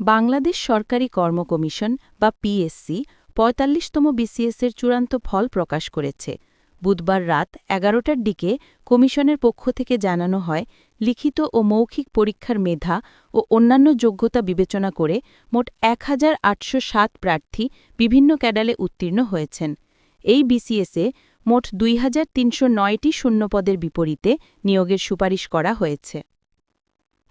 বাংলাদেশ সরকারি কর্ম কমিশন, বা পিএসসি পঁয়তাল্লিশতম বিসিএসের চূড়ান্ত ফল প্রকাশ করেছে। বুধবার রাত এগারোটার দিকে কমিশনের পক্ষ থেকে জানানো হয়, লিখিত ও মৌখিক পরীক্ষার মেধা ও অন্যান্য যোগ্যতা বিবেচনা করে মোট এক হাজার আটশো সাত প্রার্থী বিভিন্ন ক্যাডালে উত্তীর্ণ হয়েছেন। এই বিসিএসে মোট দুই হাজার শূন্যপদের বিপরীতে নিয়োগের সুপারিশ করা হয়েছে।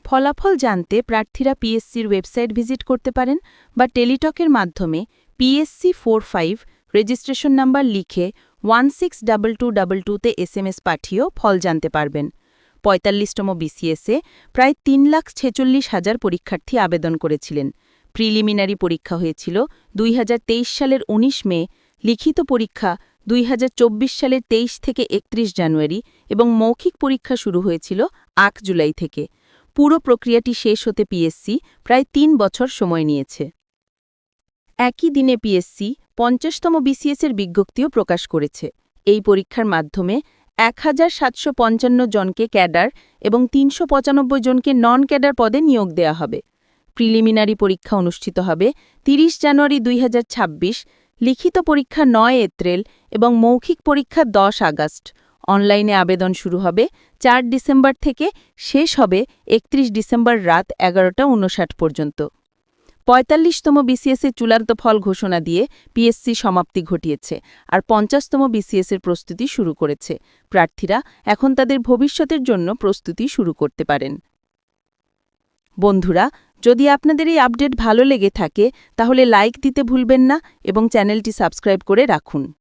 ফলাফল জানতে প্রার্থীরা পিএসসির ওয়েবসাইট ভিজিট করতে পারেন বা টেলিটকের মাধ্যমে PSC four five registration number লিখে one six double two double টুতে এসএমএস পাঠিয়েও ফল জানতে পারবেন। পঁয়তাল্লিশতম বিসিএসে প্রায় তিন লাখ ছেচল্লিশ হাজার পরীক্ষার্থী আবেদন করেছিলেন। প্রিলিমিনারি পরীক্ষা হয়েছিল দুই হাজার তেইশ সালের ১৯ মে, লিখিত পরীক্ষা দুই হাজার চব্বিশ সালের ২৩ থেকে একত্রিশ জানুয়ারি এবং মৌখিক পরীক্ষা শুরু হয়েছিল আট জুলাই থেকে। পুরো প্রক্রিয়াটি শেষ হতে পিএসসি প্রায় তিন বছর সময় নিয়েছে। একই দিনে পিএসসি পঞ্চাশতম বিসিএসের বিজ্ঞপ্তিও প্রকাশ করেছে। এই পরীক্ষার মাধ্যমে এক হাজার সাতশো পঞ্চান্ন জনকে ক্যাডার এবং তিনশো পঁচানব্বই জনকে নন ক্যাডার পদে নিয়োগ দেওয়া হবে। প্রিলিমিনারি পরীক্ষা অনুষ্ঠিত হবে ৩০ জানুয়ারি দুই হাজার ছাব্বিশ, লিখিত পরীক্ষা নয় এপ্রিল এবং মৌখিক পরীক্ষা দশ আগস্ট। অনলাইনে আবেদন শুরু হবে। চার ডিসেম্বর থেকে শেষ হবে একত্রিশ ডিসেম্বর রাত এগারোটা উনষাট পর্যন্ত। পঁয়তাল্লিশতম বিসিএসের চূড়ান্ত ফল ঘোষণা দিয়ে পিএসসি সমাপ্তি ঘটিয়েছে আর পঞ্চাশতম বিসিএসের প্রস্তুতি শুরু করেছে। প্রার্থীরা এখন তাদের ভবিষ্যতের জন্য প্রস্তুতি শুরু করতে পারেন। বন্ধুরা, যদি আপনাদের এই আপডেট ভালো লেগে থাকে, তাহলে লাইক দিতে ভুলবেন না এবং চ্যানেলটি সাবস্ক্রাইব করে রাখুন।